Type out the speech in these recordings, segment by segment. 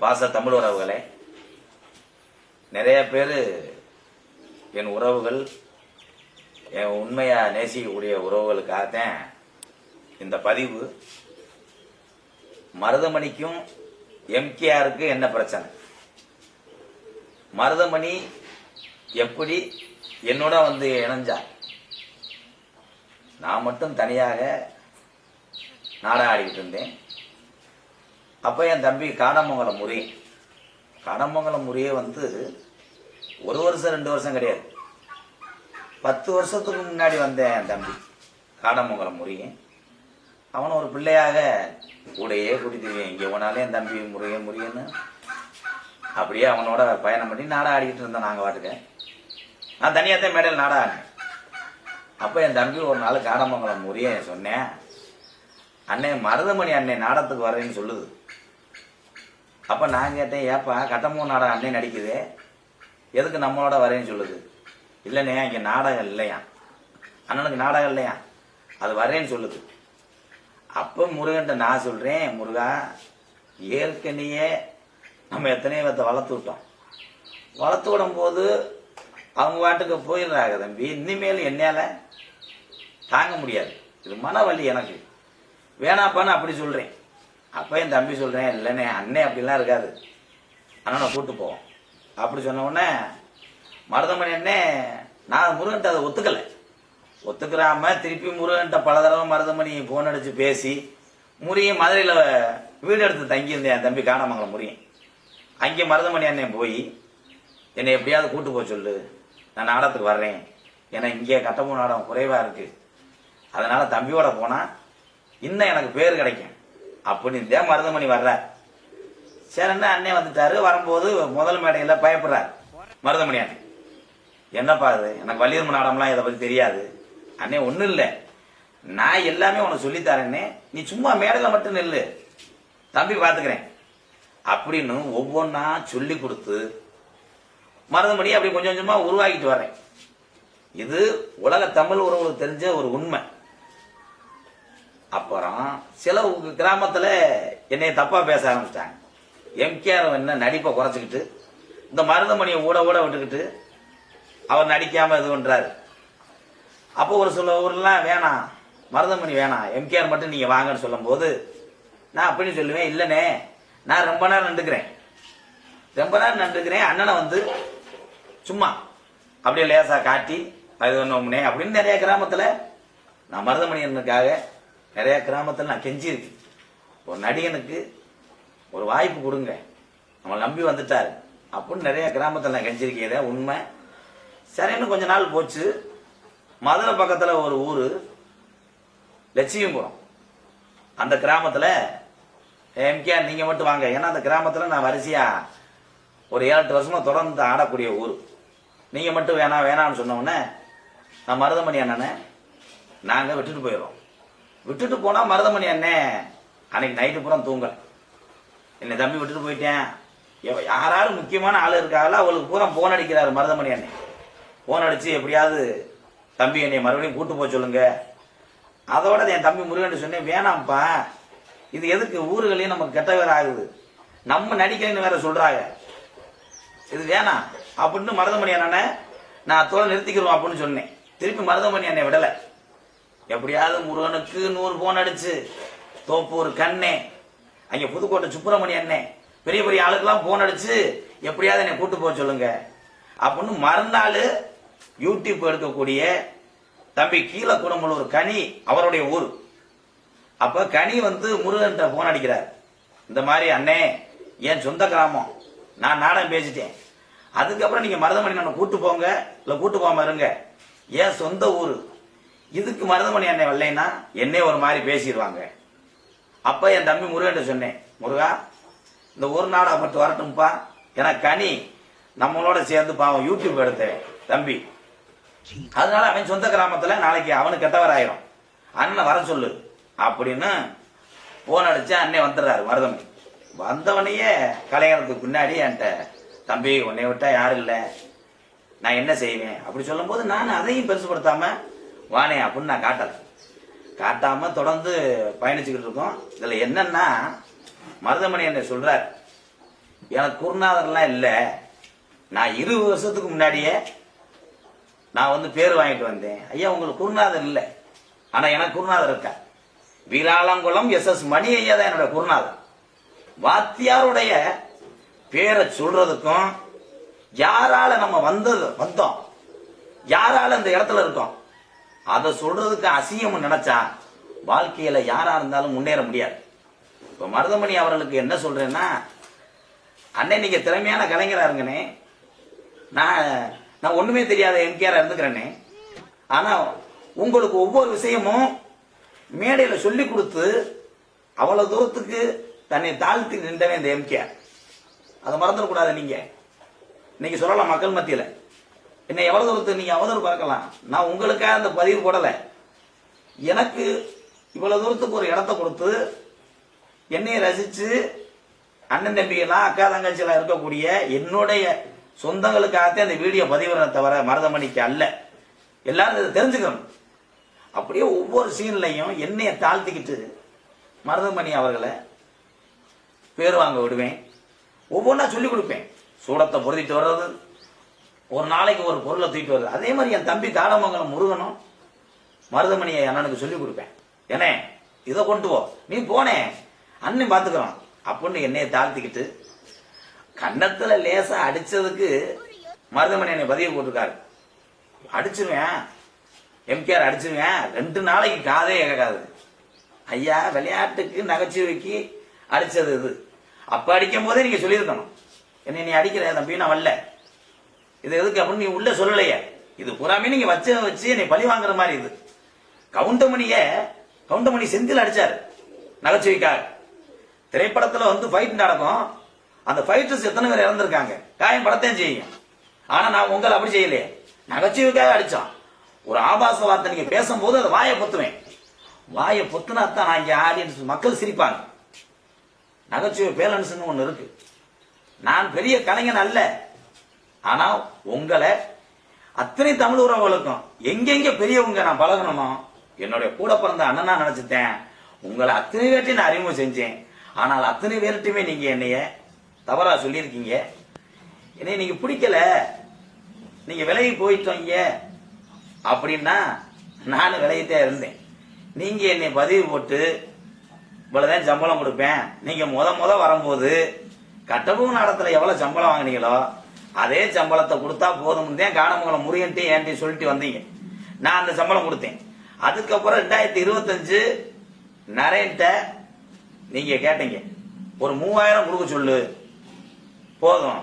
பாச தமிழ் உறவுகளே நிறைய பேர் என் உறவுகள் என் உண்மையாக நேசிக்கக்கூடிய உறவுகளுக்காகத்தான் இந்த பதிவு. மருதமணிக்கும் எம்கேஆருக்கு என்ன பிரச்சனை? மருதமணி எப்படி என்னோட வந்து இணைஞ்சார்? நான் மட்டும் தனியாக நாடகம் ஆடிக்கிட்டு இருந்தேன். அப்போ என் தம்பி காடமங்கலம் முறை. காடமங்கலம் முறையே வந்து ஒரு வருஷம் ரெண்டு வருஷம் கிடையாது. பத்து வருஷத்துக்கு முன்னாடி வந்தேன் என் தம்பி காடமங்கலம் முறையே அவன் ஒரு பிள்ளையாக கூடையே கூட்டிட்டுருவேன் இங்கே போனாலே என் தம்பி முறையே முறையன்னு. அப்படியே அவனோட பயணம் பண்ணி நாடா ஆடிக்கிட்டு இருந்தோம் நாங்கள் வாட்டுக்க நான் தனியாக தான் மேடையில் நாடா ஆடினேன். அப்போ என் தம்பி ஒரு நாள் காடமங்கலம் முறியன் சொன்னேன். அண்ணே மருதமணி அண்ணே நாடகத்துக்கு வரேன்னு சொல்லுது. அப்போ நான் கேட்டேன் ஏப்பா கட்டமூ நாடகம் அண்ணே நடிக்குது. எதுக்கு நம்மளோட வரேன்னு சொல்லுது. இல்லைண்ணே இங்கே நாடகம் இல்லையா? அண்ணனுக்கு நாடகம் இல்லையா? அது வரேன்னு சொல்லுது. அப்போ முருகன்ட்ட நான் சொல்கிறேன் முருகா ஏற்கனவே நம்ம எத்தனையோ பேர்த்த வளர்த்து விட்டோம். வளர்த்து விடும் போது அவங்க வாட்டுக்கு போயிடுறாங்க தம்பி. இனிமேல் என்னால் தாங்க முடியாது. இது மனவலி எனக்கு. வேணாப்பான்னு அப்படி சொல்கிறேன் அப்போ என் தம்பி சொல்கிறேன் இல்லைண்ணே அண்ணே அப்படிலாம் இருக்காது. அண்ணனை கூட்டு போவோம். அப்படி சொன்ன உடனே மருதமணி அண்ணே நான் முருகன்ட்ட அதை ஒத்துக்கலை. ஒத்துக்கிறாம திருப்பி முருகன்ட்ட பல தடவை மருதமணி ஃபோன் அடித்து பேசி முறியும் மதுரையில் வீடு எடுத்து தங்கியிருந்தேன் என் தம்பி காணமங்கலம் முறியும் அங்கே மருதமணி அண்ணன் போய் என்னை எப்படியாவது கூட்டு போக சொல்லு நான் நாடகத்துக்கு வர்றேன். ஏன்னா இங்கே கட்டமூ நாடகம் குறைவாக இருக்குது அதனால் தம்பியோட போனால் இன்னும் எனக்கு பேர் கிடைக்கும். அப்படின்னு தான் மருதமணி வர்றார் சரின்னா அண்ணே வந்துட்டாரு. வரும்போது முதல் மேடையில் பயப்படுறார். மருதமணி அண்ணன் என்னப்பா அது எனக்கு வள்ளியம்மன் நாடம்லாம் இதை பற்றி தெரியாது. அண்ணே ஒன்றும் இல்லை. நான் எல்லாமே உனக்கு சொல்லித்தரேன்னே நீ சும்மா மேடையில் மட்டும் நில்லு. தம்பி பார்த்துக்கிறேன் அப்படின்னு ஒவ்வொன்றா சொல்லி கொடுத்து மருதமணி அப்படி கொஞ்சம் கொஞ்சமாக உருவாக்கிட்டு வரேன் இது உலக தமிழ் உறவுகளுக்கு தெரிஞ்ச ஒரு உண்மை. அப்புறம் சில கிராமத்தில் என்னை தப்பாக பேச ஆரம்பிச்சிட்டாங்க. எம்கேஆர் என்ன நடிப்பை குறைச்சிக்கிட்டு இந்த மருதமணியை ஊட ஊட விட்டுக்கிட்டு அவர் நடிக்காமல் இது பண்ணுறாரு அப்போ ஒரு சில ஊர்லாம் வேணாம் மருதமணி வேணாம் எம்கேஆர் மட்டும் நீங்கள் வாங்கன்னு சொல்லும்போது நான் அப்படின்னு சொல்லுவேன் இல்லைனே நான் ரொம்ப நேரம் நின்றுக்கிறேன் ரொம்ப நேரம் நின்றுக்கிறேன் அண்ணனை வந்து சும்மா அப்படியே லேசாக காட்டி அது ஒன்றும்னே அப்படின்னு நிறைய கிராமத்தில் நான் மருதமணி நிறைய கிராமத்தில் நான் கெஞ்சிருக்கு ஒரு நடிகனுக்கு ஒரு வாய்ப்பு கொடுங்க. நம்மளை நம்பி வந்துட்டாரு. அப்படின்னு நிறைய கிராமத்தில் நான் கெஞ்சிருக்கேன். உண்மை. சரின்னு கொஞ்ச நாள் போச்சு. மதுரை பக்கத்தில் ஒரு ஊர் லட்சுமிபுரம் அந்த கிராமத்தில் எம்கேஆர் நீங்கள் மட்டும் வாங்க. ஏன்னா அந்த கிராமத்தில் நான் வரிசையாக ஒரு ஏழு எட்டு வருஷமாக தொடர்ந்து ஆடக்கூடிய ஊர். நீங்கள் மட்டும் வேணாம் வேணாம்னு சொன்ன நான் மருதமணி அண்ணனை நாங்கள் விட்டுட்டு போயிடுறோம். விட்டுட்டு போனால் மருதமணி அண்ணே. அன்னைக்கு நைட்டு பூரா தூங்கல. என்னை தம்பி விட்டுட்டு போயிட்டேன். எவ- முக்கியமான ஆள் இருக்காங்களோ? அவளுக்கு பூரா போன் அடிக்கிறாரு மருதமணி அண்ணே. போன் அடிச்சு எப்படியாவது தம்பி என்னை மறுபடியும் கூட்டு போக சொல்லுங்க. அதோட என் தம்பி முருகன் சொன்னேன் வேணாம்ப்பா. இது எதுக்கு? ஊர்களையும் நமக்கு கெட்ட வேற ஆகுது. நம்ம நடிக்கிறேன்னு வேற சொல்றாங்க. இது வேணாம். அப்படின்னு மருதமணி அண்ணனை நான் தோலை நிறுத்திக்கிறோம் அப்படின்னு சொன்னேன். திருப்பி மருதமணி அண்ணனை விடலை. எப்படியாவது முருகனுக்கு நூறு போன் அடிச்சு. தோப்பூர் கண்ணே. அங்க புதுக்கோட்டை சுப்பிரமணி அண்ணே. பெரிய பெரிய ஆளுக்கெல்லாம் போன் அடிச்சு எப்படியாவது என்னை கூட்டு போக சொல்லுங்க. அப்படின்னு மறுநாள் யூடியூப் எடுக்கக்கூடிய தம்பி கீழ குடம்பலூர் கனி அவருடைய ஊர். அப்ப கனி வந்து முருகன்கிட்ட போன் அடிக்கிறார். இந்த மாதிரி அண்ணே என் சொந்த கிராமம். நான் நாடகம் பேசிட்டேன். அதுக்கப்புறம் நீங்க மருதமணி நான் கூட்டு போங்க இல்ல கூட்டு போகாம இருங்க. என் சொந்த ஊர். இதுக்கு மருதமணி அண்ணன் வரலைன்னா என்னே ஒரு மாதிரி பேசிடுவாங்க. அப்போ என் தம்பி முருகன் சொன்னேன் முருகா இந்த ஒரு நாடா மட்டும் வரட்டும்ப்பா ஏன்னா கனி நம்மளோட சேர்ந்து பாவம் யூடியூப் எடுத்தேன் தம்பி. அதனால அவன் சொந்த கிராமத்தில் நாளைக்கு அவனுக்கு கெட்டவர் ஆயிரும் அண்ணன் வர சொல்லு. அப்படின்னு போன் அடிச்சு அண்ணன் வந்துடுறாரு மருதமணி. வந்தவனையே கலைஞரத்துக்கு பின்னாடி என்கிட்ட தம்பி உன்னை விட்டா யாரும் இல்லை. நான் என்ன செய்வேன்? அப்படி சொல்லும்போது நான் அதையும் பெருசுப்படுத்தாமல் வானே அப்படின்னு நான் காட்டலை. காட்டாமல் தொடர்ந்து பயணிச்சுக்கிட்டு இருக்கோம். இதில் என்னன்னா மருதமணி என்ன சொல்கிறார் எனக்கு குருநாதர்லாம் இல்லை. நான் இருபது வருஷத்துக்கு முன்னாடியே நான் வந்து பேர் வாங்கிட்டு வந்தேன். ஐயா உங்களுக்கு குருநாதர் இல்லை. ஆனால் எனக்கு குருநாதர் இருக்கா? வீராளங்குளம் எஸ். எஸ். மணி ஐயா தான் என்னோட குருநாதர். வாத்தியாருடைய பேரை சொல்றதுக்கும் யாரால நம்ம வந்தது வந்தோம். யாரால இந்த இடத்துல இருக்கோம்? அதை சொல்றதுக்கு அசியம் நினைச்சா வாழ்க்கையில யாரா இருந்தாலும் முன்னேற முடியாது. இப்ப மருதமணி அவர்களுக்கு என்ன சொல்றேன்னா அண்ணன் நீங்க திறமையான கலைஞரா இருங்கனே நான் நான் ஒண்ணுமே தெரியாத எம்கேஆர் இருந்துக்கிறேனே ஆனா உங்களுக்கு ஒவ்வொரு விஷயமும் மேடையில சொல்லி கொடுத்து அவ்வளவு தூரத்துக்கு தன்னை தாழ்த்தி நின்றவன் இந்த எம்கேஆர். அதை மறந்துடக்கூடாது நீங்க. நீங்க சொல்லலாம் மக்கள் மத்தியில. என்ன எவ்வளவு தூரத்தை நீங்க அவதூறு பார்க்கலாம் நான் உங்களுக்காக அந்த பதிவு போடல. எனக்கு இவ்வளவு தூரத்துக்கு ஒரு இடத்த கொடுத்து என்னை ரசிச்சு அண்ணன் தம்பிகளாம் அக்கா தங்கச்சியெல்லாம் இருக்கக்கூடிய என்னுடைய சொந்தங்களுக்காகத்தே அந்த வீடியோ பதிவிறத தவிர மருதமணிக்கு அல்ல. எல்லாரும் இதை தெரிஞ்சுக்கணும். அப்படியே ஒவ்வொரு சீன்லையும் என்னைய தாழ்த்திக்கிட்டு மருதமணி அவர்களை பேர் வாங்க விடுவேன். ஒவ்வொன்றா சொல்லி கொடுப்பேன். சூடத்தை பொருத்திட்டு வர்றது ஒரு நாளைக்கு ஒரு பொருளை தூக்கிட்டு வருது. அதே மாதிரி என் தம்பி காலமங்கலம் முருகனும் மருதமணியை அண்ணனுக்கு சொல்லி கொடுப்பேன். என்ன இதை கொண்டு போ நீ போனே. அண்ணன் பார்த்துக்கலாம் அப்படின்னு என்னைய தாழ்த்திக்கிட்டு கன்னத்துல லேசா அடிச்சதுக்கு மருதமணி என்னை பதிவு போட்டிருக்காரு. அடிச்சிருவேன். எம்கேஆர் அடிச்சிருவேன். ரெண்டு நாளைக்கு காதே கேட்காது. ஐயா விளையாட்டுக்கு நகைச்சுவைக்கு அடிச்சது இது. அப்ப அடிக்கும் போதே நீங்க சொல்லியிருக்கணும். என்னை நீ அடிக்கிற தம்பி நான் வரல. இது எதுக்கு அப்படின்னு நீ உள்ள சொல்லலையே. இது பூராமே நீங்க வச்ச வச்சு என்னை பழி வாங்குற மாதிரி இது. கவுண்டமணிய கவுண்டமணி செந்தில் அடிச்சாரு நகைச்சுவைக்காக. திரைப்படத்துல வந்து ஃபைட் நடக்கும். அந்த ஃபைட்டர்ஸ் எத்தனை பேர் இறந்துருக்காங்க? காயம் படத்தையும் செய்யும் ஆனா நான் உங்களை அப்படி செய்யலையே. நகைச்சுவைக்காக அடிச்சான். ஒரு ஆபாச வார்த்தை நீங்க பேசும்போது அதை வாயை பொத்துவேன். வாயை பொத்துனா தான் நான் இங்க ஆடியன்ஸ் மக்கள் சிரிப்பாங்க. நகைச்சுவை பேலன்ஸ்னு ஒன்று இருக்கு. நான் பெரிய கலைஞன் அல்ல. ஆனா உங்களை அத்தனை தமிழ் உறவுகளுக்கும் எங்கெங்க பெரியவங்க நான் பழகணுமோ என்னுடைய கூட பிறந்த அண்ணனா நினைச்சிட்டேன். உங்களை அத்தனை பேர்ட்டையும் நான் அறிமுகம் செஞ்சேன். ஆனால் அத்தனை பேர்ட்டையுமே நீங்க என்னைய தவறா சொல்லியிருக்கீங்க. என்னை நீங்க பிடிக்கல. நீங்க விலகி போயிட்டோங்க. அப்படின்னா நானும் விலகிட்டே இருந்தேன். நீங்க என்னை பதிவு போட்டு இவ்வளவுதான் சம்பளம் கொடுப்பேன். நீங்க முத முத வரும்போது கட்டபொம்மன் நடத்துல எவ்வளவு சம்பளம் வாங்குனீங்களோ அதே சம்பளத்தை கொடுத்தா போதும் தான் காணமங்கலம் முருகன்ட்டு ஏன்டி சொல்லிட்டு வந்தீங்க. நான் அந்த சம்பளம் கொடுத்தேன். அதுக்கப்புறம் ரெண்டாயிரத்தி இருபத்தஞ்சு நரேன்ட்ட நீங்க கேட்டீங்க. ஒரு மூவாயிரம் கொடுக்க சொல்லு. போதும்.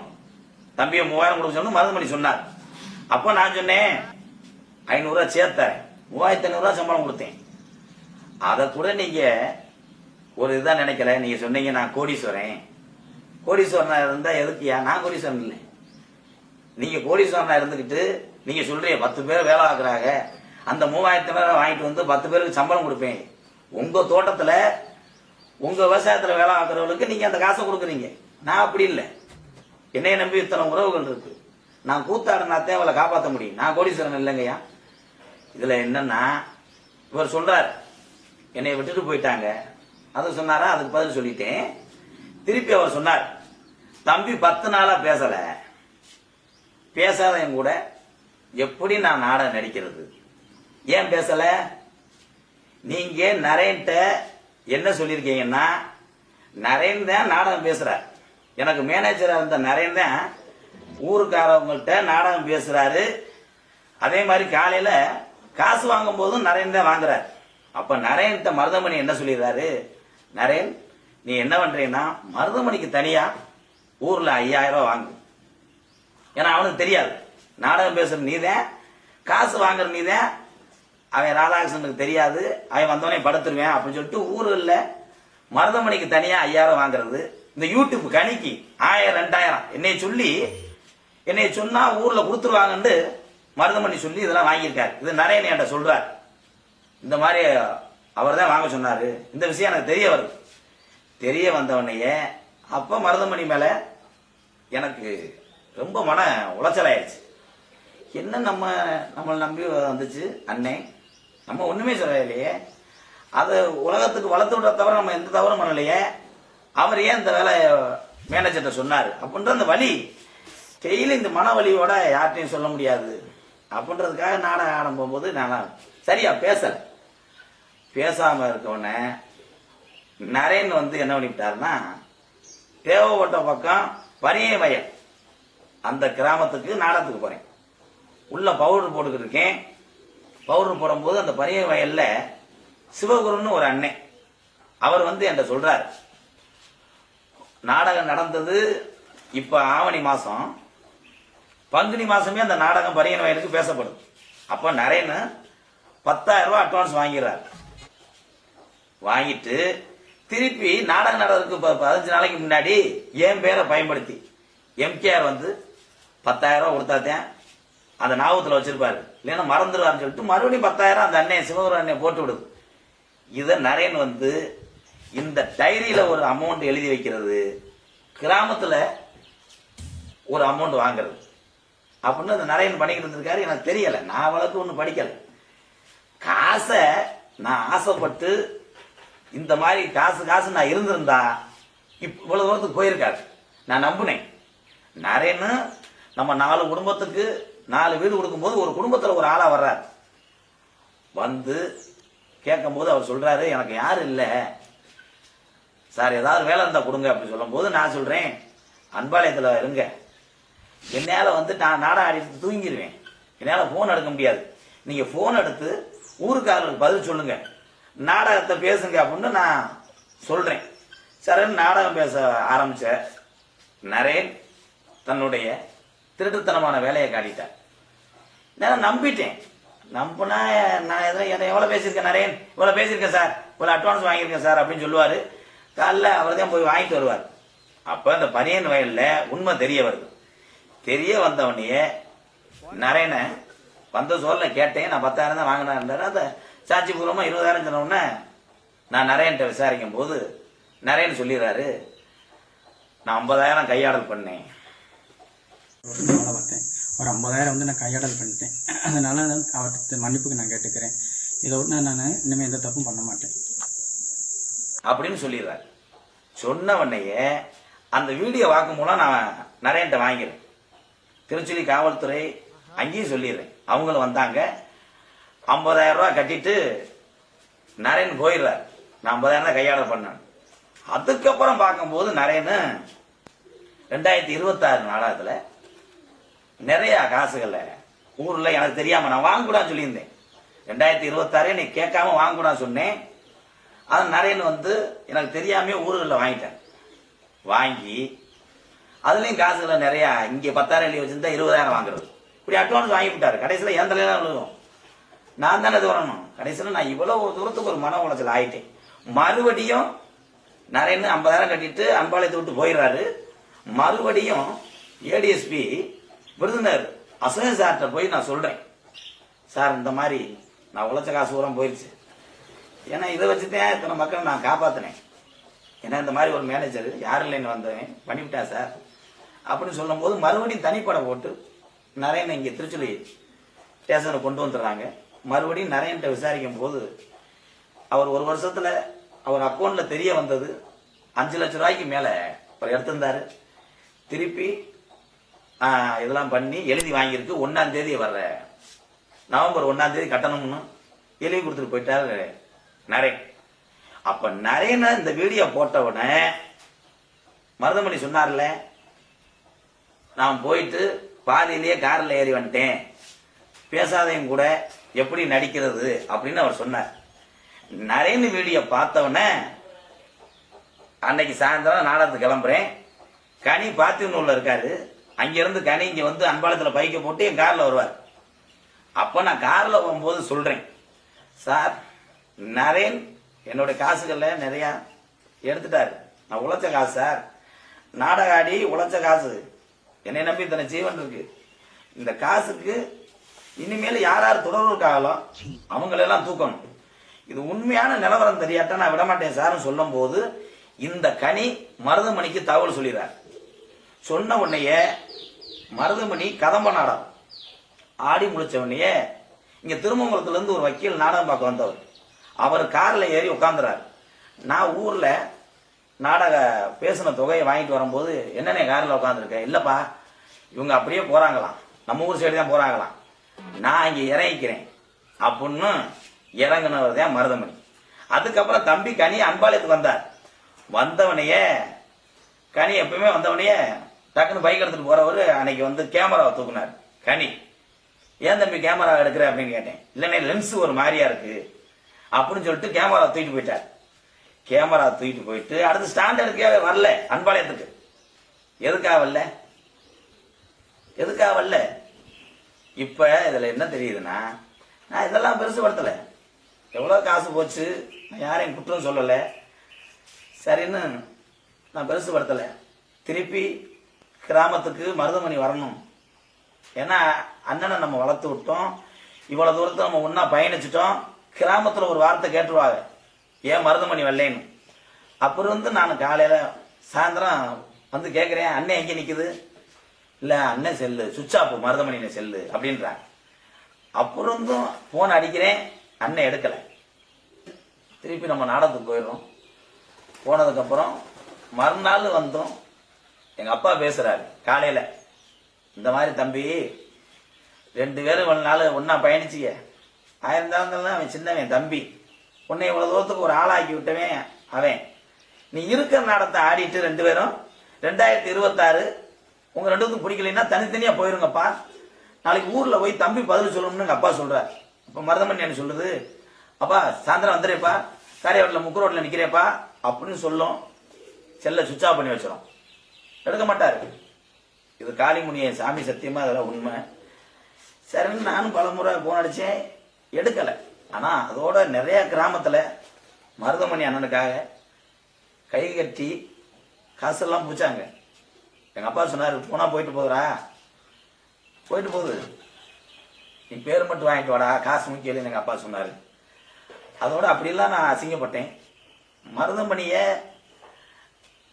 தம்பியை மூவாயிரம் கொடுக்க சொல்லு மருதமணி சொன்னார். அப்போ நான் சொன்னேன் ஐநூறுரூவா சேர்த்தேன் மூவாயிரத்தி ஐநூறுரூவா சம்பளம் கொடுத்தேன். அதை கூட நீங்க ஒரு இதாக நினைக்கல. நீங்க சொன்னீங்க நான் கோடீஸ்வரன். கோடீஸ்வரனா இருந்தா எதுக்குயா நான் கோடீஸ்வரன் இல்லை. நீங்க கோடீஸ்வரனா இருந்துகிட்டு நீங்க சொல்றீங்க பத்து பேர் வேலை ஆக்குறாங்க அந்த மூவாயிரத்தி பேரை வாங்கிட்டு வந்து பத்து பேருக்கு சம்பளம் கொடுப்பேன். உங்க தோட்டத்துல உங்க விவசாயத்துல வேலை ஆக்குறவங்களுக்கு நீங்க அந்த காசை கொடுக்குறீங்க. நான் அப்படி இல்லை. என்னைய நம்பி இத்தனை உறவுகள் இருக்கு. நான் கூத்தாடினாத்தே அவளை காப்பாற்ற முடியும். நான் கோடீஸ்வரன் இல்லைங்கய்யா. இதுல என்னன்னா இவர் சொல்றாரு என்னை விட்டுட்டு போயிட்டாங்க. அதை சொன்னாரா? அதுக்கு பதில் சொல்லிட்டேன். திருப்பி அவர் சொன்னார் தம்பி பத்து நாளா பேசலை. பேசாதவன் கூட எப்படி நான் நாடகம் நடிக்கிறது? ஏன் பேசல? நீங்க நரேன்ட்ட என்ன சொல்லியிருக்கீங்கன்னா நரேன் தான் நாடகம் பேசுறார். எனக்கு மேனேஜராக இருந்த நரேன் தான் ஊருக்காரவங்கள்ட்ட நாடகம் பேசுறாரு. அதே மாதிரி காலையில காசு வாங்கும் போதும் நரேன் தான் வாங்குறார். அப்ப நரேன்ட்ட மருதமணி என்ன சொல்லிடுறாரு? நரேன் நீ என்ன பண்ணுறீங்கன்னா மருதமணிக்கு தனியா ஊர்ல ஐயாயிரம் வாங்கு. ஏன்னா அவனுக்கு தெரியாது. நாடகம் பேசுற நீதான். காசு வாங்குற நீதான். அவன் ராதாகிருஷ்ணனுக்கு தெரியாது. அவன் வந்தவனே படுத்துருவேன் அப்படின்னு சொல்லிட்டு ஊர்ல மருதமணிக்கு தனியா ஐயாயிரம் வாங்குறது. இந்த யூடியூப் கணிக்கு ஆயிரம் ரெண்டாயிரம். என்னை சொல்லி என்னை சொன்னா ஊர்ல கொடுத்துருவாங்கன்னு மருதமணி சொல்லி இதெல்லாம் வாங்கியிருக்காரு. இது நரேன் என்கிட்ட சொல்றாரு. இந்த மாதிரி அவர் தான் வாங்க சொன்னாரு. இந்த விஷயம் எனக்கு தெரிய வருது. தெரிய வந்தவனையே அப்ப மருதமணி மேல எனக்கு ரொம்ப மன உளைச்சலாயிடுச்சு என்ன நம்ம நம்மளை நம்பி வந்துச்சு? அண்ணே நம்ம ஒன்றுமே சொல்லலையே. அதை உலகத்துக்கு வளர்த்து விட தவிர நம்ம எந்த தவறும் பண்ணலையே. அவர் ஏன் இந்த வேலை மேனேஜர்கிட்ட சொன்னார்? அப்படின்ற அந்த வழி டெய்லி இந்த மன வழியோட யார்கிட்டையும் சொல்ல முடியாது. அப்படின்றதுக்காக நாடகம் ஆடம் போகும்போது நான் சரியா பேசலை. பேசாமல் இருக்கவுடனே நரேன் வந்து என்ன பண்ணிவிட்டாருன்னா தேவைப்பட்ட பக்கம் பனிய வயல். அந்த கிராமத்துக்கு நாடகத்துக்கு போறேன். உள்ள பவுடர் போட்டுக்கிட்டு இருக்கேன். பவுடர் போடும்போது அந்த பனிய வயல்ல சிவகுருன்னு ஒரு அண்ணன். அவர் வந்து என்கிட்ட சொல்கிறார் நாடகம் நடந்தது இப்ப ஆவணி மாசம். பங்குனி மாசமே அந்த நாடகம் பரியன் வயலுக்கு பேசப்படுது அப்ப நரேன்னு பத்தாயிரம் ரூபாய் அட்வான்ஸ் வாங்கிடுறாரு. வாங்கிட்டு திருப்பி நாடகம் நடக்கிறதுக்கு பதினஞ்சு நாளைக்கு முன்னாடி என் பேரை பயன்படுத்தி எம்கேஆர் வந்து பத்தாயிரம் ரூபா கொடுத்தாத்தேன் அந்த ஞாபகத்தில் வச்சிருப்பாரு. இல்லைன்னா மறந்துடுவாருன்னு சொல்லிட்டு மறுபடியும் பத்தாயிரம் அந்த அன்னையை சிவகுரு அன்னையை போட்டு விடுது. இதை நரேன் வந்து இந்த டைரியில் ஒரு அமௌண்ட் எழுதி வைக்கிறது கிராமத்தில் ஒரு அமௌண்ட் வாங்குறது. அப்படின்னு அந்த நரேன் பண்ணிக்கிட்டு இருந்திருக்காரு. எனக்கு தெரியலை. நான் வளர்த்து ஒன்றும் படிக்கலை. காசை நான் ஆசைப்பட்டு இந்த மாதிரி காசு காசு நான் இருந்திருந்தா இப்ப இவ்வளவு தூரத்துக்கு போயிருக்காரு. நான் நம்பினேன். நரேன்னு நம்ம நாலு குடும்பத்துக்கு நாலு வீடு கொடுக்கும்போது ஒரு குடும்பத்தில் ஒரு ஆளாக வர்றார். வந்து கேட்கும்போது அவர் சொல்கிறாரு எனக்கு யாரும் இல்லை. சார் ஏதாவது வேலை இருந்தால் கொடுங்க அப்படி சொல்லும்போது நான் சொல்கிறேன் அன்பாலயத்தில் இருங்க. என்னால் வந்து நான் நாடகம் ஆடிட்டு தூங்கிடுவேன் என்னால் ஃபோன் எடுக்க முடியாது. நீங்கள் ஃபோன் எடுத்து ஊருக்காரர்களுக்கு பதில் சொல்லுங்க. நாடகத்தை பேசுங்க அப்படின்னு நான் சொல்கிறேன் சரின்னு நாடகம் பேச ஆரம்பித்த நரேன் தன்னுடைய திருட்டுத்தனமான வேலையை காட்டிட்டார் நான் நம்பிட்டேன். நம்பினா நான் எதை எதை எவ்வளோ பேசியிருக்கேன் நரேன்? இவ்வளோ பேசியிருக்கேன் சார். இவ்வளோ அட்வான்ஸ் வாங்கியிருக்கேன் சார் அப்படின்னு சொல்லுவார். காலைல அவர் தான் போய் வாங்கிட்டு வருவார். அப்போ இந்த பனியன் வயலில் உண்மை தெரிய வருது. தெரிய வந்தவனையே நரேனை வந்த சோர்ல கேட்டேன். நான் பத்தாயிரம் தான் வாங்கினார் அந்த சாட்சி பூர்வமாக இருபதாயிரம் சொன்னோடனே நான் நரேன்ட்ட விசாரிக்கும் போது நரேன் சொல்லிடுறாரு நான் ஐம்பதாயிரம் கையாடல் பண்ணேன். வேலை பார்த்தேன். ஒரு ஐம்பதாயிரம் வந்து நான் கையாடல் பண்ணிட்டேன். அதனால் நான் அவர்கிட்ட மன்னிப்புக்கு நான் கேட்டுக்கிறேன். இதை விட்டு நான் இனிமேல் எந்த தப்பும் பண்ண மாட்டேன். அப்படின்னு சொல்லிடுறாரு. சொன்ன உடனேயே அந்த வீடியோ வாக்குமூலம் நான் நிறையன்ட்ட வாங்கிறேன் திருச்சுலி காவல்துறை அங்கேயும் சொல்லிடுறேன். அவங்களும் வந்தாங்க. ஐம்பதாயிரம் ரூபா கட்டிட்டு நரேன் போயிடுறார். நான் ஐம்பதாயிரம் தான் கையாள பண்ணேன். அதுக்கப்புறம் பார்க்கும்போது நரேன் ரெண்டாயிரத்தி இருபத்தாறு நாடகத்துல நிறைய காசுகளை ஊர்ல எனக்கு தெரியாம நான் வாங்கக்கூடாதுன்னு சொல்லியிருந்தேன். ரெண்டாயிரத்தி இருபத்தாறு நீ கேட்காம வாங்கக்கூடாதுன்னு சொன்னேன். அது நிறையன்னு வந்து எனக்கு தெரியாம ஊர்களில் வாங்கிட்டேன். வாங்கி அதுலேயும் காசுகளை நிறையா இங்கே பத்தாயிரம் எழுதி வச்சிருந்தா இருபதாயிரம் வாங்குறது. இப்படி அட்வான்ஸ் வாங்கி விட்டாரு. கடைசியில் என் தலையில விழுகும் நான் தானே இது வரணும். கடைசியில் நான் இவ்வளவு தூரத்துக்கு ஒரு மன உளைச்சல் ஆயிட்டேன். மறுபடியும் நிறையன்னு ஐம்பதாயிரம் கட்டிட்டு அன்பாளையத்தை விட்டு போயிடுறாரு. மறுபடியும் ஏடிஎஸ்பி விருதுநர் அசோக சார்கிட்ட போய் நான் சொல்கிறேன் சார் இந்த மாதிரி நான் உழைச்ச காசு பூரா போயிடுச்சு ஏன்னா இதை வச்சு தான் இத்தனை மக்களை நான் காப்பாற்றினேன் ஏன்னா இந்த மாதிரி ஒரு மேனேஜர் யாரும் இல்லைன்னு வந்தவன் பண்ணிவிட்டா சார்? அப்படின்னு சொல்லும்போது மறுபடியும் தனிப்படை போட்டு நரேன் இங்கே திருச்சுலி ஸ்டேஷனுக்கு கொண்டு வந்துடுறாங்க. மறுபடியும் நரேன்ட்ட விசாரிக்கும் போது அவர் ஒரு வருஷத்தில் அவர் அக்கௌண்ட்டில் தெரிய வந்தது அஞ்சு லட்சம் ரூபாய்க்கு மேலே அவர் எடுத்திருந்தார். திருப்பி இதெல்லாம் பண்ணி எழுதி வாங்கியிருக்கு. ஒன்னாம் தேதி வர்ற. நவம்பர் ஒன்னாம் தேதி கட்டணும்னு எழுதி கொடுத்துட்டு போயிட்டாரு நரேன் அப்ப நரேன இந்த வீடியோ போட்ட உடனே மருதமணி சொன்னார்ல நான் போயிட்டு பாதியிலேயே காரில் ஏறி வந்துட்டேன். பேசாதையும் கூட எப்படி நடிக்கிறது? அப்படின்னு அவர் சொன்னார். நரேன் வீடியோ பார்த்தவொடனே அன்னைக்கு சாயந்தரம் நாடகத்துக்கு கிளம்புறேன். கனி பாத்தினூர்ல இருக்காரு. அங்கிருந்து கனி இங்க வந்து அன்பாளத்தில் பைக்கை போட்டு என் கார்ல வருவார். அப்ப நான் கார்ல போகும்போது சொல்றேன் சார் நரேன் என்னுடைய காசுகள்ல நிறைய எடுத்துட்டாரு. நான் உழைச்ச காசு சார். நாடகாடி உழைச்ச காசு. என்னை நம்பி இத்தனை ஜீவன் இருக்கு. இந்த காசுக்கு இனிமேல் யார் யார் தொடர்பு இருக்காங்களோ அவங்களெல்லாம் தூக்கணும். இது உண்மையான நிலவரம் தெரியாட்ட நான் விட மாட்டேன் சார்னு சொல்லும் போது இந்த கனி மருதமணிக்கு தகவல் சொல்லிடுறார். சொன்ன உடனேயே மருதமணி கதம்ப நாடகம் ஆடி முடிச்ச உடனேயே இங்க திருமங்கலத்துல இருந்து ஒரு வக்கீல் நாடகம் பார்க்க வந்தவர். அவர் கார்ல ஏறி உட்காந்துறாரு நான் ஊர்ல நாடக பேசின தொகையை வாங்கிட்டு வரும்போது என்னென்ன காரில் உட்காந்துருக்கேன் இல்லப்பா இவங்க அப்படியே போறாங்களாம். நம்ம ஊர் சைடு தான் போறாங்களாம். நான் இங்க இறங்கிக்கிறேன். அப்படின்னு இறங்குனவர் தான் மருதமணி. அதுக்கப்புறம் தம்பி கனி அன்பாளையத்துக்கு வந்தார். வந்தவனையே கனி எப்பவுமே வந்தவனையே டக்குன்னு பைக் எடுத்துட்டு போறவர் அன்னைக்கு வந்து கேமராவை தூக்குனார். கனி ஏன் தம்பி கேமரா எடுக்கிற? அப்படின்னு கேட்டேன். இல்லைண்ணே லென்ஸ் ஒரு மாதிரியா இருக்கு. அப்படின்னு சொல்லிட்டு கேமரா தூக்கிட்டு போயிட்டார். கேமரா தூக்கிட்டு போயிட்டு அடுத்து ஸ்டாண்டர்டுக்கே வரல அன்பாளையத்துக்கு. எதுக்காக வரல? எதுக்காக வரல? இப்ப இதுல என்ன தெரியுதுன்னா நான் இதெல்லாம் பெருசுபடுத்தல. எவ்வளோ காசு போச்சு? நான் யாரையும் குற்றம் சொல்லலை. சரின்னு நான் பெருசுபடுத்தல. திருப்பி கிராமத்துக்கு மருதமணி வரணும். ஏன்னா அண்ணனை நம்ம வளர்த்து விட்டோம். இவ்வளவு தூரத்தை நம்ம ஒன்றா பயணிச்சிட்டோம். கிராமத்தில் ஒரு வார்த்தை கேட்டுருவாங்க. ஏன் மருதமணி வரலேன்னு? அப்புறம் வந்து நான் காலையில் சாயந்தரம் வந்து கேட்குறேன் அண்ணன் எங்கே நிற்குது இல்லை அண்ணன் செல்லு. சுவிட்ச் ஆஃப் மருதமணி செல்லு அப்படின்றாங்க. அப்புறம் இருந்தும் அடிக்கிறேன். அண்ணன் எடுக்கலை. திருப்பி நம்ம நாடகத்துக்கு போயிடுறோம். போனதுக்கப்புறம் மறுநாள் வந்தோம் எங்க அப்பா பேசுறாரு காலையில இந்த மாதிரி தம்பி ரெண்டு பேரும் இவ்வளவு நாள் ஒன்னா பயணிச்சிக்க. ஆயிரம் தான் அவன் சின்னவன் தம்பி. உன்னை இவ்வளவு தூரத்துக்கு ஒரு ஆளாக்கி விட்டவன் அவன். நீ இருக்கிற நாடத்தை ஆடிட்டு ரெண்டு பேரும் ரெண்டாயிரத்தி இருபத்தாறு உங்க ரெண்டுக்கும் பிடிக்கலைன்னா தனித்தனியா போயிருங்கப்பா. நாளைக்கு ஊர்ல போய் தம்பி பதில் சொல்லணும்னு எங்க அப்பா சொல்றாரு. அப்ப மருதமணி என்ன சொல்றது அப்பா சாயந்தரம் வந்துடுறேப்பா. காரியாவட்டில் முக்கு ரோட்டில் நிற்கிறேப்பா அப்படின்னு சொல்லும். செல்ல சுவிட்ச் ஆஃப் பண்ணி வச்சிடும் எடுக்க மாட்டாரு. இது காளிமுனிய சாமி சத்தியமா அதெல்லாம் உண்மை. சரின்னு நானும் பல முறை போன் அடிச்சேன். எடுக்கல. ஆனா அதோட நிறைய கிராமத்துல மருதமணி அண்ணனுக்காக கை கட்டி காசெல்லாம் பிடிச்சாங்க. எங்க அப்பா சொன்னாரு போனா போயிட்டு போகுதுரா போயிட்டு போகுது. நீ பேர் மட்டும் வாங்கிட்டு வாடா காசு முக்கியம் எங்க அப்பா சொன்னாரு. அதோட அப்படிலாம் நான் அசிங்கப்பட்டேன். மருதமணிய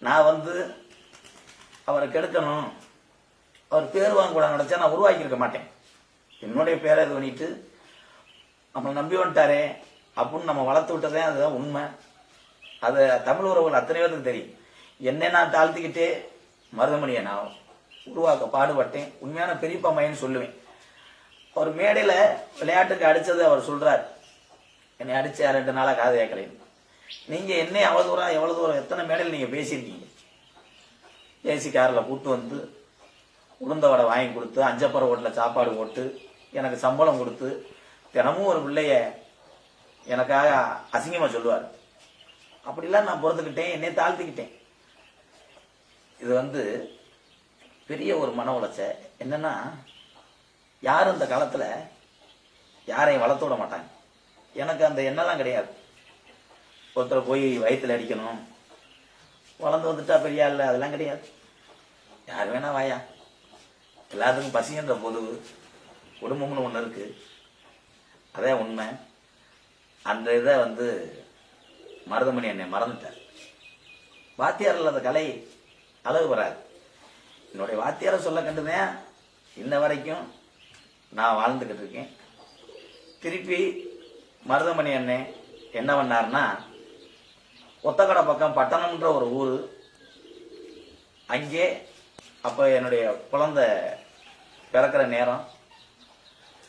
நான் வந்து அவரை கெடுக்கணும். அவர் பேர் வாங்க கூட நினைச்சா நான் உருவாக்கியிருக்க மாட்டேன். என்னுடைய பேரை இது பண்ணிட்டு நம்மளை நம்பி வந்துட்டாரே அப்படின்னு நம்ம வளர்த்து விட்டதே அதுதான் உண்மை. அது தமிழ் உறவுகள் அத்தனை பேருக்கு தெரியும். என்னை நான் தாழ்த்திக்கிட்டே மருதமணியை நான் உருவாக்க பாடுபட்டேன். உண்மையான பெரியப்பா மையன்னு சொல்லுவேன். அவர் மேடையில் விளையாட்டுக்கு அடித்தது அவர் சொல்கிறார் என்னை அடித்த ரெண்டு நாளாக காது கேட்கலைன்னு. நீங்கள் என்ன எவ்வளோ தூரம் எவ்வளோ தூரம் எத்தனை மேடையில் நீங்கள் பேசியிருக்கீங்க? ஏசி காரில் கூட்டு வந்து உளுந்த வடை வாங்கி கொடுத்து அஞ்சப்பற ஓட்டில் சாப்பாடு போட்டு எனக்கு சம்பளம் கொடுத்து தினமும் ஒரு பிள்ளைய எனக்காக அசிங்கமாக சொல்லுவார். அப்படிலாம் நான் பொறுத்துக்கிட்டேன் என்னை தாழ்த்திக்கிட்டேன். இது வந்து பெரிய ஒரு மன உளைச்ச என்னன்னா யாரும் இந்த காலத்தில் யாரையும் வளர்த்து விட மாட்டாங்க. எனக்கு அந்த எண்ணெல்லாம் கிடையாது. ஒருத்தரை போய் வயிற்றில் அடிக்கணும் வளர்ந்து வந்துட்டா பெரிய இல்லை? அதெல்லாம் கிடையாது. யார் வேணா வாயா. எல்லாத்துக்கும் பசின்ற பொதுவு குடும்பம்னு ஒன்று இருக்கு. அதே உண்மை. அந்த இதை வந்து மருதமணி என்னை மறந்துட்டார். வாத்தியார் இல்லாத கலை அளவு வராது. என்னுடைய வாத்தியாரை சொல்ல கண்டுதான் இன்ன வரைக்கும் நான் வாழ்ந்துக்கிட்டு இருக்கேன். திருப்பி மருதமணி அண்ணன் என்ன பண்ணாருன்னா ஒத்தக்கடை பக்கம் பட்டணம்ன்ற ஒரு ஊர். அங்கே அப்போ என்னுடைய குழந்தை பிறக்கிற நேரம்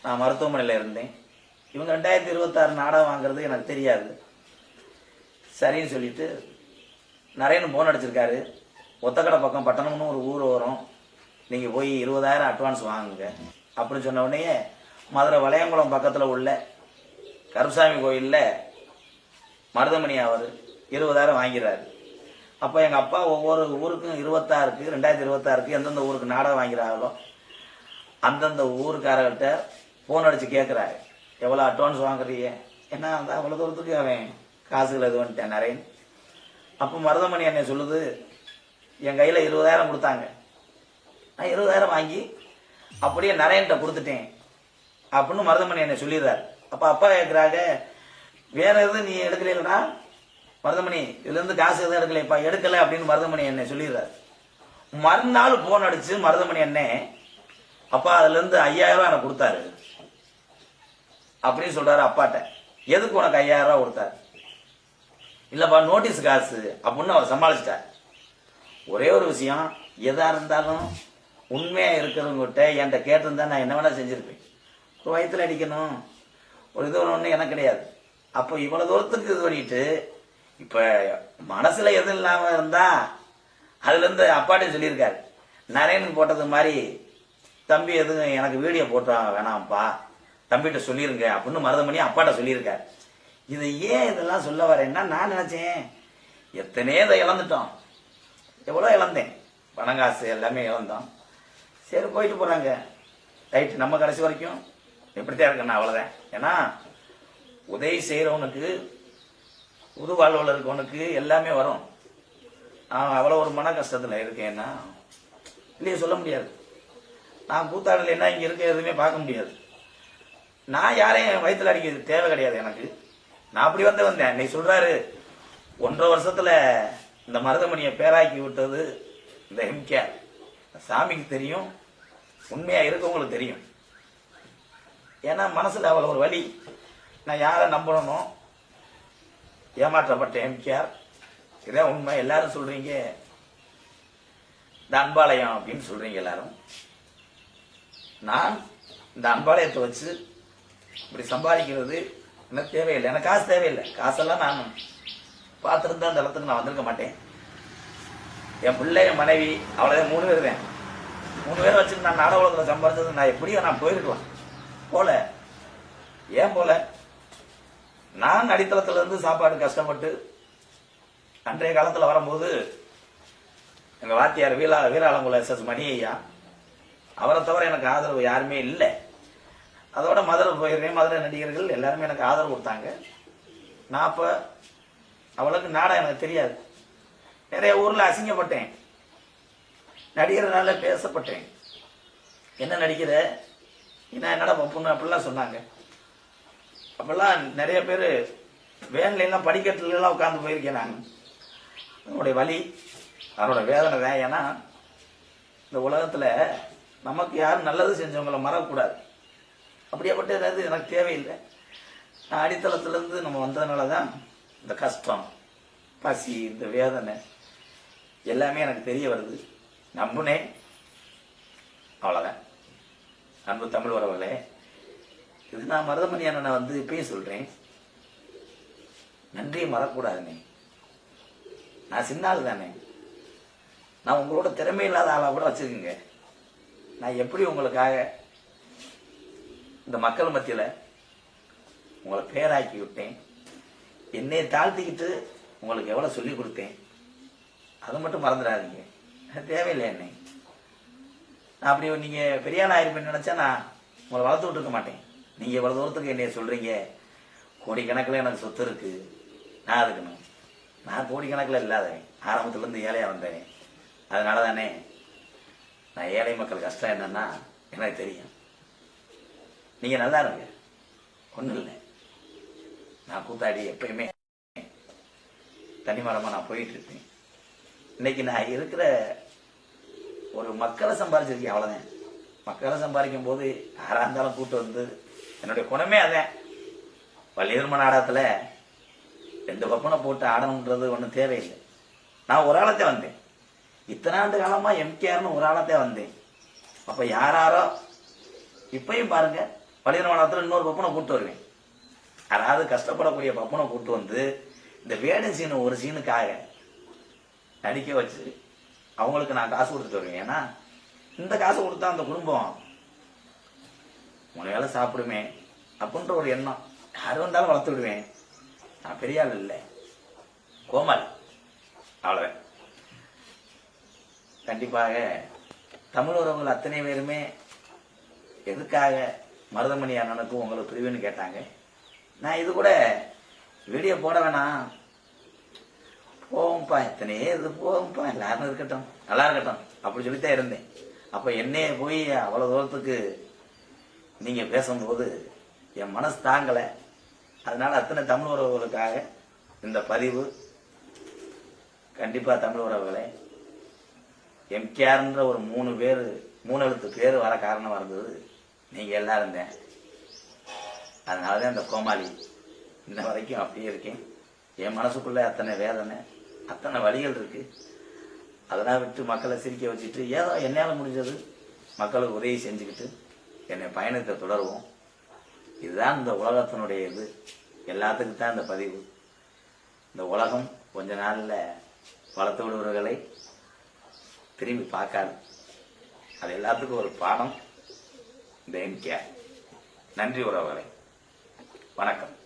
நான் மருத்துவமனையில் இருந்தேன். இவங்க ரெண்டாயிரத்தி இருபத்தாறு நாடகம் வாங்குறது எனக்கு தெரியாது. சரின்னு சொல்லிட்டு நரேன் போன் அடிச்சிருக்காரு. ஒத்தக்கடை பக்கம் பட்டணம்னு ஒரு ஊர் வரும். நீங்கள் போய் இருபதாயிரம் அட்வான்ஸ் வாங்குங்க. அப்படின்னு சொன்ன உடனே மதுரை வளையங்குளம் பக்கத்தில் உள்ள கருசாமி கோயிலில் மருதமணி அவர் இருபதாயிரம் வாங்கிறாரு அப்போ எங்கள் அப்பா ஒவ்வொரு ஊருக்கும் இருபத்தாறுக்கு ரெண்டாயிரத்தி இருபத்தாறுக்கு எந்தெந்த ஊருக்கு நாடகம் வாங்கிறாங்களோ அந்தந்த ஊருக்காரர்கிட்ட ஃபோன் அடித்து கேட்குறாரு எவ்வளோ அட்வான்ஸ் வாங்குறீங்க? என்ன அந்த அவ்வளோ தூரத்துக்கு அவன் காசுகள் இது வந்துட்டேன் நரேன் அப்போ மருதமணி என்னை சொல்லுது என் கையில் இருபதாயிரம் கொடுத்தாங்க. நான் இருபதாயிரம் வாங்கி அப்படியே நரேன்ட்ட கொடுத்துட்டேன். அப்படின்னு மருதமணி என்னை சொல்லிடுறாரு. அப்போ அப்பா கேட்குறாங்க வேற எதுவும் நீ எடுக்கலைன்னா மருதமணி இதுலேருந்து காசு எதுவும் எடுக்கலைப்பா எடுக்கலை அப்படின்னு மருதமணி என்ன சொல்லிடுறாரு. மறுநாள் போன் அடிச்சு மருதமணி அண்ணே அப்பா அதுலேருந்து ஐயாயிரம் ரூபா எனக்கு கொடுத்தாரு. அப்படின்னு சொல்றாரு அப்பாட்ட. எதுக்கு உனக்கு ஐயாயிரம் ரூபா கொடுத்தாரு? இல்லைப்பா நோட்டீஸ் காசு அப்படின்னு அவர் சமாளிச்சிட்டார். ஒரே ஒரு விஷயம் எதா இருந்தாலும் உண்மையா இருக்கிறவங்ககிட்ட என்கிட்ட கேட்டிருந்தா நான் என்ன வேணா செஞ்சிருப்பேன். ஒரு வயிற்றுல அடிக்கணும் ஒரு இது ஒன்று எனக்கு கிடையாது. அப்போ இவ்வளோ தூரத்துக்கு இது பண்ணிட்டு இப்ப மனசுல எதுவும் இல்லாம இருந்தா அதுல இருந்து அப்பாட்டே சொல்லியிருக்காரு. நரேனுக்கு போட்டது மாதிரி தம்பி எதுவும் எனக்கு வீடியோ போட்டா வேணாம்ப்பா. தம்பிகிட்ட சொல்லிருங்க அப்படின்னு மருதமணி அப்பாட்ட சொல்லியிருக்காரு. இது ஏன் இதெல்லாம் சொல்ல வரேன்னா நான் நினைச்சேன் எத்தனையோ இதை இழந்துட்டோம். எவ்வளோ இழந்தேன். பணம் காசு எல்லாமே இழந்தோம். சரி போயிட்டு போறாங்க. ரைட்டு நம்ம கடைசி வரைக்கும் இப்படித்தான் இருக்கணும் அவ்வளோதான் ஏன்னா உதவி செய்கிறவனுக்கு புது வாழ்வில் இருக்கவனுக்கு எல்லாமே வரும். நான் அவ்வளோ ஒரு மன கஷ்டத்தில் இருக்கேன்னா இல்லையே சொல்ல முடியாது. நான் கூத்தாடல என்ன இங்கே இருக்க எதுவுமே பார்க்க முடியாது. நான் யாரையும் வயிற்றில் அடிக்கிறது தேவை கிடையாது எனக்கு. நான் அப்படி வந்து வந்தேன். நீ சொல்கிறாரு ஒன்றரை வருஷத்தில் இந்த மருதமணியை பேராக்கி விட்டது இந்த எம்கேஆர் சாமிக்கு தெரியும். உண்மையாக இருக்கவங்களுக்கு தெரியும். ஏன்னா மனசில் அவ்வளோ ஒரு வலி. நான் யாரை நம்பணும் ஏமாற்றப்பட்ட எம்ஜிஆர் இதான் உண்மை எல்லாரும் சொல்றீங்க. இந்த அன்பாலயம் அப்படின்னு சொல்றீங்க எல்லாரும். நான் இந்த அன்பாலயத்தை வச்சு இப்படி சம்பாதிக்கிறது எனக்கு தேவையில்லை. எனக்கு காசு தேவையில்லை. காசெல்லாம் நான் பார்த்துருந்தா அந்த இடத்துக்கு நான் வந்திருக்க மாட்டேன். என் பிள்ளை என் மனைவி அவ்வளோதான் மூணு பேர் தான் மூணு பேரை வச்சுட்டு நான் நாடக உலகத்தில் சம்பாதிச்சது நான் எப்படியும் நான் போயிருக்கலாம். போல. ஏன் போல? நான் அடித்தளத்துல இருந்து சாப்பாடு கஷ்டப்பட்டு அன்றைய காலத்துல வரும்போது எங்க வாத்தியார் வீரா வீராளங்குள எஸ் எஸ் மணி ஐயா அவரை தவிர எனக்கு ஆதரவு யாருமே இல்லை. அதோட மதுரை போயிடுறேன் மதுரை நடிகர்கள் எல்லாருமே எனக்கு ஆதரவு கொடுத்தாங்க. நான் அப்ப அவளுக்கு நாடகம் எனக்கு தெரியாது. நிறைய ஊர்ல அசிங்கப்பட்டேன். நடிகர்னால பேசப்பட்டேன். என்ன நடிக்கிற? என்ன என்னடா பொண்ணு அப்படிலாம் சொன்னாங்க. அப்பெல்லாம் நிறைய பேர் வேன்ல எல்லாம் உட்காந்து போயிருக்கேன் நான். அதனுடைய வலி அதனோட வேதனை தான். ஏன்னா இந்த உலகத்தில் நமக்கு யாரும் நல்லது செஞ்சவங்கள மறக்கக்கூடாது. அப்படியேப்பட்ட ஏதாவது எனக்கு தேவையில்லை. நான் அடித்தளத்துலேருந்து நம்ம வந்ததுனால தான் இந்த கஷ்டம் பசி இந்த வேதனை எல்லாமே எனக்கு தெரிய வருது. நம்புனேன். அவ்வளோதான் அன்பு தமிழ் உறவுகளே இது நான் மருதமணி அண்ணனை வந்து இப்பயும் சொல்றேன். நன்றியை மறக்கூடாதுண்ணே நான் சின்ன ஆள் தானே. நான் உங்களோட திறமை இல்லாத ஆளாக கூட வச்சுக்கோங்க. நான் எப்படி உங்களுக்காக இந்த மக்கள் மத்தியில் உங்களை பேராக்கி விட்டேன். என்னை தாழ்த்திக்கிட்டு உங்களுக்கு எவ்வளோ சொல்லி கொடுத்தேன். அதை மட்டும் மறந்துடாதீங்க. தேவையில்லை என்னை. நான் அப்படி நீங்கள் பெரியாள் ஆயிருப்பேன்னு நினச்சா நான் உங்களை வளர்த்து விட்டுருக்க மாட்டேன். நீங்கள் இவ்வளோ தூரத்துக்கு என்னைய சொல்கிறீங்க கோடிக்கணக்கில் எனக்கு சொத்து இருக்குது நான் இருக்கணும் நான் கோடிக்கணக்கில் இல்லாதவன் ஆரம்பத்துலேருந்து ஏழையாக வந்தேன். அதனால தானே நான் ஏழை மக்கள் கஷ்டம் என்னன்னா எனக்கு தெரியும். நீங்கள் நல்லா இருங்க. ஒன்றும் இல்லை. நான் கூத்தாடி எப்பயுமே தனிமரமாக நான் போயிட்டுருப்பேன் இன்னைக்கு நான் இருக்கிற ஒரு மக்களை சம்பாதிச்சிருக்கேன் அவ்வளோதான் மக்களை சம்பாதிக்கும் போது யாராக இருந்தாலும் கூட்டு வந்து என்னுடைய குணமே அதான் வள்ளியர்ம ஆடத்தில் ரெண்டு பப்பனை போட்டு ஆடணுன்றது ஒன்றும் தேவையில்லை. நான் ஒரு ஆளத்தே வந்தேன். இத்தனை ஆண்டு காலமாக எம்கேஆர்னு ஒரு ஆளத்தே வந்தேன். அப்போ யாராரோ இப்பையும் பாருங்க வள்ளியர் ஆடத்தில் இன்னொரு பப்பனை கூப்பிட்டு வருவேன். யாராவது கஷ்டப்படக்கூடிய பப்பனை கூப்பிட்டு வந்து இந்த வேடன் சீனு ஒரு சீனுக்காக நடிக்க வச்சு அவங்களுக்கு நான் காசு கொடுத்துட்டு வருவேன். ஏன்னா இந்த காசு கொடுத்தா அந்த குடும்பம் மூணு வேளை சாப்பிடுமே அப்படின்ற ஒரு எண்ணம். யார் வந்தாலும் வளர்த்து விடுவேன் நான் பெரிய ஆள் இல்லை. கோமல் அவ்வளோதான் கண்டிப்பாக தமிழ் உறவுகள் அத்தனை பேருமே எதுக்காக மருதமணி அண்ணனுக்கும் உங்களுக்கு பிரிவுன்னு கேட்டாங்க. நான் இது கூட வீடியோ போட வேணாம். போகும்ப்பா எத்தனையே இது போகும்ப்பா எல்லாரும் இருக்கட்டும். நல்லா இருக்கட்டும் அப்படி சொல்லித்தான் இருந்தேன். அப்போ என்னையே போய் அவ்வளோ தூரத்துக்கு நீங்க பேசும்போது என் மனசு தாங்கல. அதனால அத்தனை தமிழ் உறவுகளுக்காக இந்த பதிவு கண்டிப்பா தமிழ் உறவுகளே எம்கேஆர்ன்ற ஒரு மூணு பேர் மூணு எழுத்து பேர் வர காரணமாக இருந்தது நீங்க எல்லாரும் தான். அதனாலதான் இந்த கோமாளி இன்ன வரைக்கும் அப்படியே இருக்கேன். என் மனசுக்குள்ளே அத்தனை வேதனை அத்தனை வழிகள் இருக்குது அதெல்லாம் விட்டு மக்களை சிரிக்க வச்சுட்டு ஏதோ என்னால் முடிஞ்சது மக்களுக்கு உதவி செஞ்சுக்கிட்டு என்னை பயணத்தை தொடருவோம். இதுதான் இந்த உலகத்தினுடைய இது. எல்லாத்துக்கும் தான் இந்த பதிவு. இந்த உலகம் கொஞ்ச நாளில் வளர்த்து விடுவர்களை திரும்பி பார்க்காது. அது எல்லாத்துக்கும் ஒரு பாடம். இந்த என்கே நன்றி உறவுகளை. வணக்கம்.